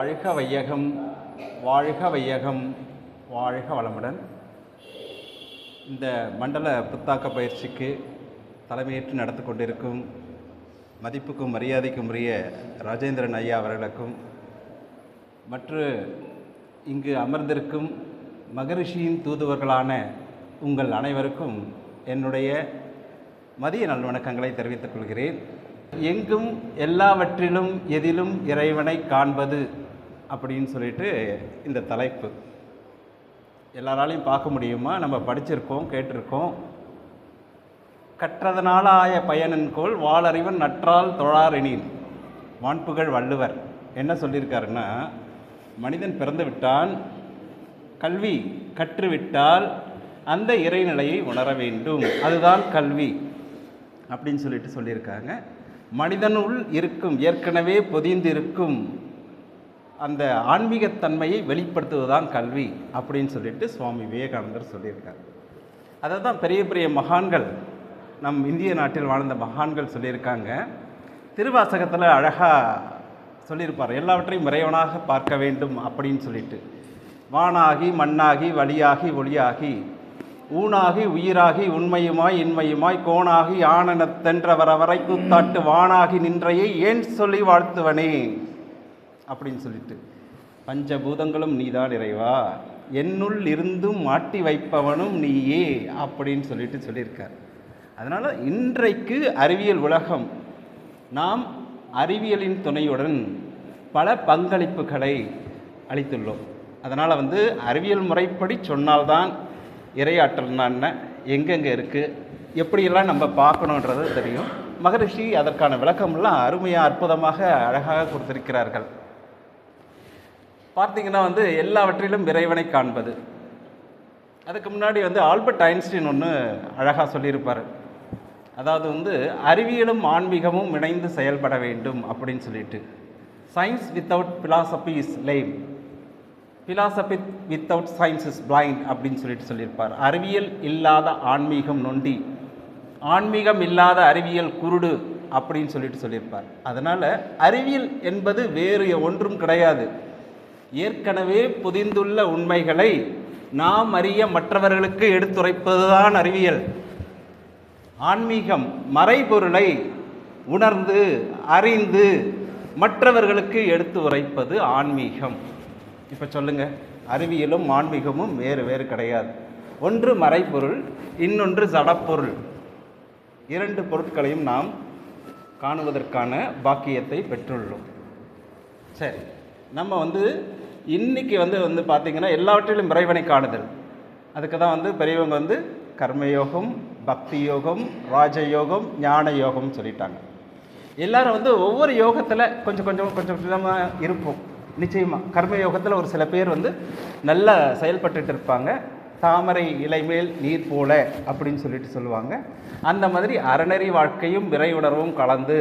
வாழ்க வையகம் வாழ்க வையகம் வாழ்க வளமுடன். இந்த மண்டல புத்தாக்க பயிற்சிக்கு தலைமையேற்று நடத்தி கொண்டிருக்கும் மதிப்புக்கும் மரியாதைக்கும் உரிய ராஜேந்திரன் ஐயா அவர்களுக்கும் மற்ற இங்கு அமர்ந்திருக்கும் மகரிஷியின் தூதுவர்களான உங்கள் அனைவருக்கும் என்னுடைய மதிய நல்வணக்கங்களை தெரிவித்துக் கொள்கிறேன். எங்கும் எல்லாவற்றிலும் எதிலும் இறைவனை காண்பது அப்படின்னு சொல்லிட்டு இந்த தலைப்பு. எல்லாராலையும் பார்க்க முடியுமா? நம்ம படிச்சிருக்கோம் கேட்டிருக்கோம். கற்றதனால ஆய பயனன்கோள் வாளறிவன் நற்றால் தொழாரெனின் வான்புகழ் வள்ளுவர் என்ன சொல்லியிருக்காருன்னா மனிதன் பிறந்து விட்டான் கல்வி கற்றுவிட்டால் அந்த இறைநிலையை உணர வேண்டும். அதுதான் கல்வி அப்படின்னு சொல்லிட்டு சொல்லியிருக்காங்க. மனிதனுள் இருக்கும் ஏற்கனவே பொதிந்திருக்கும் அந்த ஆன்மீகத்தன்மையை வெளிப்படுத்துவதுதான் கல்வி அப்படின்னு சொல்லிட்டு சுவாமி விவேகானந்தர் சொல்லியிருக்கார். அதை தான் பெரிய பெரிய மகான்கள் நம் இந்திய நாட்டில் வாழ்ந்த மகான்கள் சொல்லியிருக்காங்க. திருவாசகத்தில் அழகாக சொல்லியிருப்பார் எல்லாவற்றையும் இறைவனாக பார்க்க வேண்டும் அப்படின்னு சொல்லிட்டு. வானாகி மண்ணாகி வழியாகி ஒளியாகி ஊனாகி உயிராகி உண்மையுமாய் இன்மையுமாய் கோணாகி ஆனனத்தென்ற வர வரை கூத்தாட்டு வானாகி நின்றையை ஏன் சொல்லி வாழ்த்துவனே? அப்படின்னு சொல்லிட்டு பஞ்சபூதங்களும் நீதான் இறைவா என்னுள் இருந்தும் மாட்டி வைப்பவனும் நீயே அப்படின்னு சொல்லிட்டு சொல்லியிருக்கார். அதனால் இன்றைக்கு அறிவியல் உலகம் நாம் அறிவியலின் துணையுடன் பல பங்களிப்புகளை அளித்துள்ளோம். அதனால் வந்து அறிவியல் முறைப்படி சொன்னால்தான் இரையாற்றல்னா எங்கெங்கே இருக்குது எப்படியெல்லாம் நம்ம பார்க்கணுன்றது தெரியும். மகரிஷி அதற்கான விளக்கமெல்லாம் அருமையாக அற்புதமாக அழகாக கொடுத்திருக்கிறார்கள். பார்த்தீங்கன்னா வந்து எல்லாவற்றிலும் இறைவனை காண்பது. அதுக்கு முன்னாடி வந்து ஆல்பர்ட் ஐன்ஸ்டீன் ஒன்று அழகாக சொல்லியிருப்பார். அதாவது வந்து அறிவியலும் ஆன்மீகமும் இணைந்து செயல்பட வேண்டும் அப்படின்னு சொல்லிட்டு. Science without philosophy is lame philosophy without science is blind அப்படின்னு சொல்லிட்டு சொல்லியிருப்பார். அறிவியல் இல்லாத ஆன்மீகம் நொண்டி. ஆன்மீகம் இல்லாத அறிவியல் குருடு அப்படின்னு சொல்லிட்டு சொல்லியிருப்பார். அதனால் அறிவியல் என்பது வேறு ஒன்றும் கிடையாது. ஏற்கனவே புதிந்துள்ள உண்மைகளை நாம் அறிய மற்றவர்களுக்கு எடுத்துரைப்பதுதான் அறிவியல். ஆன்மீகம் மறைபொருளை உணர்ந்து அறிந்து மற்றவர்களுக்கு எடுத்து உரைப்பது ஆன்மீகம். இப்போ சொல்லுங்க. அறிவியலும் ஆன்மீகமும் வேறு வேறு கிடையாது. ஒன்று மறைபொருள் இன்னொன்று ஜடப்பொருள் இரண்டு பொருட்களையும் நாம் காணுவதற்கான பாக்கியத்தை பெற்றுள்ளோம். சரி நம்ம வந்து இன்னைக்கு வந்து வந்து பார்த்திங்கன்னா எல்லாவற்றிலும் இறைவனை காணுதல். அதுக்கு தான் வந்து பெரியவங்க வந்து கர்மயோகம் பக்தி யோகம் ராஜயோகம் ஞான யோகம்னு சொல்லிட்டாங்க. எல்லாரும் வந்து ஒவ்வொரு யோகத்தில் கொஞ்சம் கொஞ்சம் கொஞ்சம் கொஞ்சமாக இருப்போம். நிச்சயமாக கர்ம யோகத்தில் ஒரு சில பேர் வந்து நல்லா செயல்பட்டுட்டு இருப்பாங்க. தாமரை இலைமேல் நீர் போல அப்படின்னு சொல்லிட்டு சொல்லுவாங்க. அந்த மாதிரி அறநெறி வாழ்க்கையும் விரைவுணர்வும் கலந்து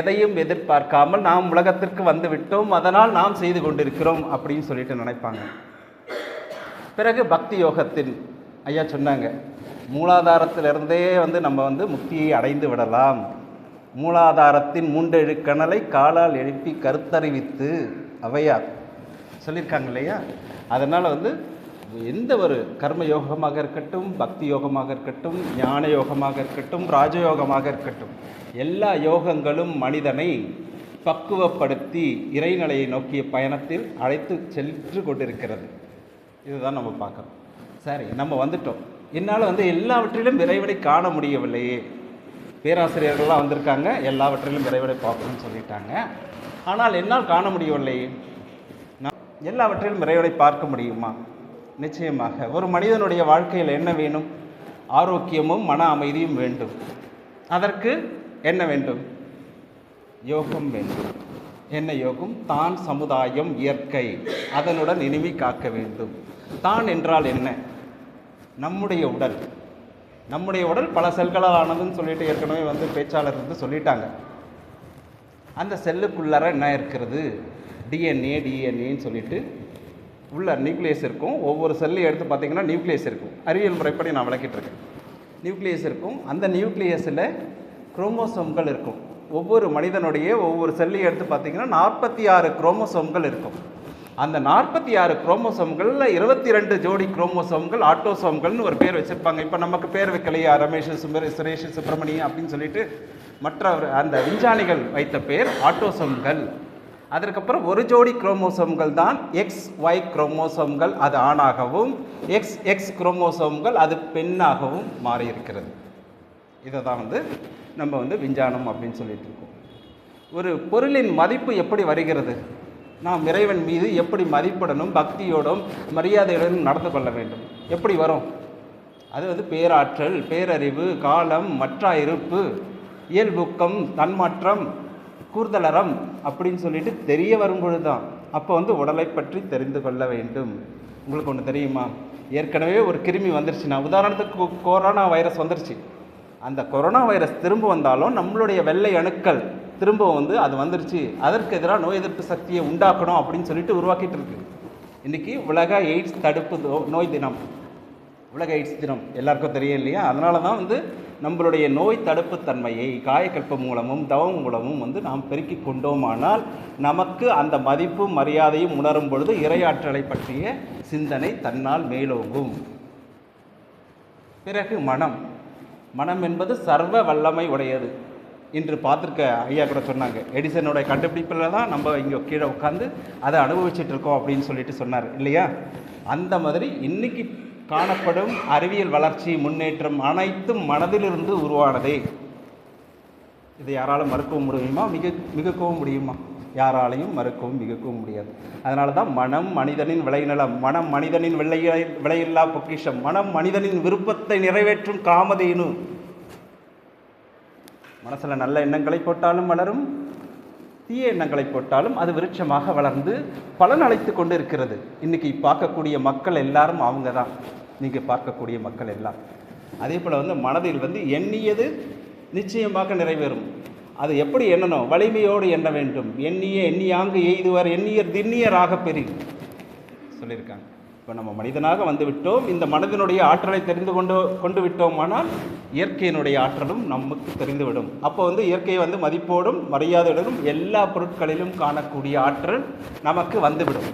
எதையும் எதிர்பார்க்காமல் நாம் உலகத்திற்கு வந்து விட்டோம் அதனால் நாம் செய்து கொண்டிருக்கிறோம் அப்படின்னு சொல்லிட்டு நினைப்பாங்க. பிறகு பக்தி யோகத்தின் ஐயா சொன்னாங்க மூலாதாரத்திலிருந்தே வந்து நம்ம வந்து முக்தியை அடைந்து விடலாம். மூலாதாரத்தின் மூன்றெழு கணலை காலால் எழுப்பி கருத்தறிவித்து அவையார். சொல்லியிருக்காங்க இல்லையா? அதனால் வந்து எந்த ஒரு கர்ம யோகமாக இருக்கட்டும் பக்தி யோகமாக இருக்கட்டும் ஞான யோகமாக இருக்கட்டும் ராஜயோகமாக இருக்கட்டும் எல்லா யோகங்களும் மனிதனை பக்குவப்படுத்தி இறைநிலையை நோக்கிய பயணத்தில் அழைத்து சென்று கொண்டிருக்கிறது. இதுதான் நம்ம பார்க்குறோம் சரி நம்ம வந்துட்டோம். என்னால் வந்து எல்லாவற்றிலும் விரைவடை காண முடியவில்லையே. பேராசிரியர்கள்லாம் வந்திருக்காங்க. எல்லாவற்றிலும் விரைவடை பார்க்கணும்னு சொல்லிட்டாங்க. ஆனால் என்னால் காண முடியவில்லையே. நான் எல்லாவற்றிலும் விரைவடை பார்க்க முடியுமா? நிச்சயமாக. ஒரு மனிதனுடைய வாழ்க்கையில் என்ன வேணும்? ஆரோக்கியமும் மன அமைதியும் வேண்டும். அதற்கு என்ன வேண்டும்? யோகம் வேண்டும். என்ன யோகம்? தான் சமுதாயம் இயற்கை. அதனுடன் இனிமை காக்க வேண்டும். தான் என்றால் என்ன? நம்முடைய உடல். நம்முடைய உடல் பல செல்களால் ஆனதுன்னு சொல்லிட்டு ஏற்கனவே வந்து பேச்சாளர் வந்து சொல்லிட்டாங்க. அந்த செல்லுக்குள்ளார என்ன இருக்கிறது? டிஎன்ஏ டிஎன்ஏன்னு சொல்லிட்டு உள்ள நியூக்ளியஸ் இருக்கும். ஒவ்வொரு செல்லையும் எடுத்து பார்த்தீங்கன்னா நியூக்ளியஸ் இருக்கும். அறிவியல் முறைப்படி நான் விளக்கிட்டுருக்கேன். நியூக்ளியஸ் இருக்கும். அந்த நியூக்ளியஸில் குரோமோசோம்கள் இருக்கும். ஒவ்வொரு மனிதனுடைய ஒவ்வொரு செல்லையும் எடுத்து பார்த்தீங்கன்னா நாற்பத்தி ஆறு குரோமோசோம்கள் இருக்கும். அந்த நாற்பத்தி ஆறு குரோமோசோம்களில் இருபத்தி ரெண்டு ஜோடி குரோமோசோம்கள் ஆட்டோசோம்கள்னு ஒரு பேர் வச்சுருப்பாங்க. இப்போ நமக்கு பேர் வைக்கலையா ரமேஷ் சுமர் சுரேஷ் சுப்பிரமணியம் அப்படின்னு சொல்லிட்டு மற்ற அந்த விஞ்ஞானிகள் வைத்த பேர் ஆட்டோசோம்கள். அதற்கப்புறம் ஒரு ஜோடி குரோமோசோம்கள் தான் எக்ஸ் ஒய் குரோமோசோம்கள் அது ஆணாகவும் எக்ஸ் எக்ஸ் குரோமோசோம்கள் அது பெண்ணாகவும் மாறியிருக்கிறது. இதை தான் வந்து நம்ம வந்து விஞ்ஞானம் அப்படின்னு சொல்லிட்டு இருக்கோம். ஒரு பொருளின் மதிப்பு எப்படி வருகிறது? நாம் இறைவன் மீது எப்படி மதிப்புடனும் பக்தியோடும் மரியாதையுடனும் நடந்து கொள்ள வேண்டும். எப்படி வரும்? அது வந்து பேராற்றல் பேரறிவு காலம் மற்ற இருப்பு இயல்புக்கம் தன்மாற்றம் கூர்தலறம் அப்படின்னு சொல்லிட்டு தெரிய வரும்பொழுது தான் அப்போ வந்து உடலை பற்றி தெரிந்து கொள்ள வேண்டும். உங்களுக்கு ஒன்று தெரியுமா? ஏற்கனவே ஒரு கிருமி வந்துருச்சுன்னா உதாரணத்துக்கு கொரோனா வைரஸ் வந்துருச்சு. அந்த கொரோனா வைரஸ் திரும்ப வந்தாலும் நம்மளுடைய வெள்ளை அணுக்கள் திரும்ப வந்து அது வந்துருச்சு. அதற்கு எதிராக நோய் எதிர்ப்பு சக்தியை உண்டாக்கணும் அப்படின்னு சொல்லிட்டு உருவாக்கிட்டு இருக்கு. இன்றைக்கி உலக எய்ட்ஸ் தடுப்பு தோ- நோய் தினம். உலக எய்ட்ஸ் தினம். எல்லாருக்கும் தெரியும் இல்லையா? அதனால தான் வந்து நம்மளுடைய நோய் தடுப்பு தன்மையை காயக்கல்பம் மூலமும் தவம் மூலமும் வந்து நாம் பெருக்கி கொண்டோமானால் நமக்கு அந்த மதிப்பும் மரியாதையும் உணரும் பொழுது இரையாற்றலை பற்றிய சிந்தனை தன்னால் மேலோங்கும். பிறகு மனம். மனம் என்பது சர்வ வல்லமை உடையது. இன்று பார்த்துருக்க ஐயா கூட சொன்னாங்க எடிசனுடைய கண்டுபிடிப்பில் தான் நம்ம இங்கே கீழே உட்காந்து அதை அனுபவிச்சுட்டு இருக்கோம் அப்படின்னு சொல்லிட்டு சொன்னார் இல்லையா? அந்த மாதிரி இன்னைக்கு காணப்படும் அறிவியல் வளர்ச்சி முன்னேற்றம் அனைத்தும் மனதிலிருந்து உருவானதே. இதை யாராலும் மறுக்கவும் முடியுமா? மிக மிகக்கவும் முடியுமா? யாராலையும் மறுக்கவும் மிகக்கவும் முடியாது. அதனால தான் மனம் மனிதனின் விளைநிலம் மனம் மனிதனின் விளை விலையில்லா பொக்கிஷம் மனம் மனிதனின் விருப்பத்தை நிறைவேற்றும் காமதேனு. மனசில் நல்ல எண்ணங்களை போட்டாலும் வளரும் தீய எண்ணங்களை போட்டாலும் அது விருட்சமாக வளர்ந்து பலன் அழைத்து கொண்டு இருக்கிறது இன்றைக்கி பார்க்கக்கூடிய மக்கள் எல்லாரும் அவங்க தான் நீங்கள் பார்க்கக்கூடிய மக்கள் எல்லாம். அதே போல் வந்து மனதில் வந்து எண்ணியது நிச்சயமாக நிறைவேறும். அது எப்படி எண்ணணும்? வலிமையோடு எண்ண வேண்டும். எண்ணிய எண்ணியாங்கு எய்துவார் எண்ணியர் திண்ணியராக பெரி சொல்லியிருக்காங்க. இப்போ நம்ம மனிதனாக வந்து விட்டோம் இந்த மனதினுடைய ஆற்றலை தெரிந்து கொண்டு கொண்டு விட்டோமானால் இயற்கையினுடைய ஆற்றலும் நமக்கு தெரிந்துவிடும். அப்போ வந்து இயற்கையை வந்து மதிப்போடும் மரியாதையுடனும் எல்லா பொருட்களிலும் காணக்கூடிய ஆற்றல் நமக்கு வந்துவிடும்.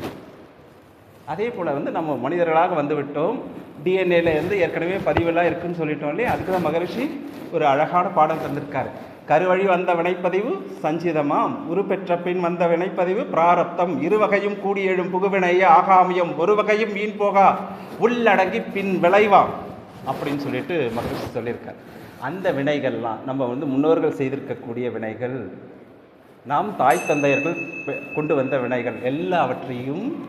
அதே போல் வந்து நம்ம மனிதர்களாக வந்து விட்டோம் டிஎன்ஏல வந்து ஏற்கனவே பதிவெல்லாம் இருக்குன்னு சொல்லிட்டோம் இல்லையா? அதுக்கு தான் மகரிஷி ஒரு அழகான பாடம் தந்திருக்காரு. கருவழி வந்த வினைப்பதிவு சஞ்சிதமாம். உருப்பெற்ற பின் வந்த வினைப்பதிவு பிராரப்தம். இருவகையும் கூடி எழும் புகுவினைய ஆகாமியம். ஒரு வகையும் வீண் போகா. உள்ளடங்கி பின் விளைவாம். அப்படின்னு சொல்லிட்டு மகரிஷி சொல்லியிருக்கார். அந்த வினைகள்லாம் நம்ம வந்து முன்னோர்கள் செய்திருக்கக்கூடிய வினைகள் நாம் தாய் தந்தையர்கள் கொண்டு வந்த வினைகள் எல்லாவற்றையும்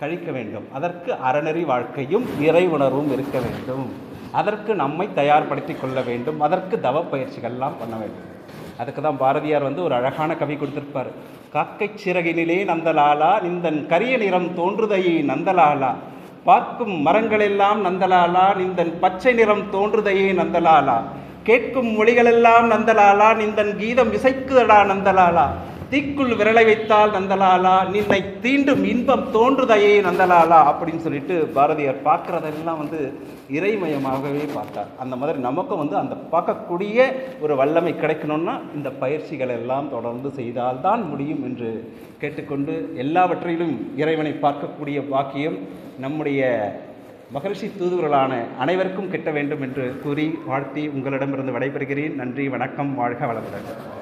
கழிக்க வேண்டும். அதற்கு அறநெறி வாழ்க்கையும் இறை உணர்வும் இருக்க வேண்டும். அதற்கு நம்மை தயார்படுத்தி கொள்ள வேண்டும். அதற்கு தவ பயிற்சிகள்லாம் பண்ண வேண்டும். அதுக்கு தான் பாரதியார் வந்து ஒரு அழகான கவி கொடுத்துருப்பார். காக்கைச் சிறகினிலே நந்தலாலா நிந்தன் கரிய நிறம் தோன்றுதையே நந்தலாலா. பார்க்கும் மரங்களெல்லாம் நந்தலாலா நிந்தன் பச்சை நிறம் தோன்றுதையே நந்தலாலா. கேட்கும் மொழிகளெல்லாம் நந்தலாலா நிந்தன் கீதம் இசைக்குதடா நந்தலாலா. தீக்குள் விரலை வைத்தால் நந்தலாலா நின்னை தீண்டும் இன்பம் தோன்றுதையே நந்தலாலா அப்படின்னு சொல்லிட்டு பாரதியார் பார்க்குறதெல்லாம் வந்து இறைமயமாகவே பார்த்தார். அந்த மாதிரி நமக்கும் வந்து அந்த பார்க்கக்கூடிய ஒரு வல்லமை கிடைக்கணும்னா இந்த பயிற்சிகள் எல்லாம் தொடர்ந்து செய்தால்தான் முடியும் என்று கேட்டுக்கொண்டு எல்லாவற்றிலும் இறைவனை பார்க்கக்கூடிய பாக்கியம் நம்முடைய மகரிஷி தூதுவர்களான அனைவருக்கும் கிட்ட வேண்டும் என்று கூறி வாழ்த்தி உங்களிடமிருந்து விடைபெறுகிறேன். நன்றி வணக்கம் வாழ்க வளமுடன்.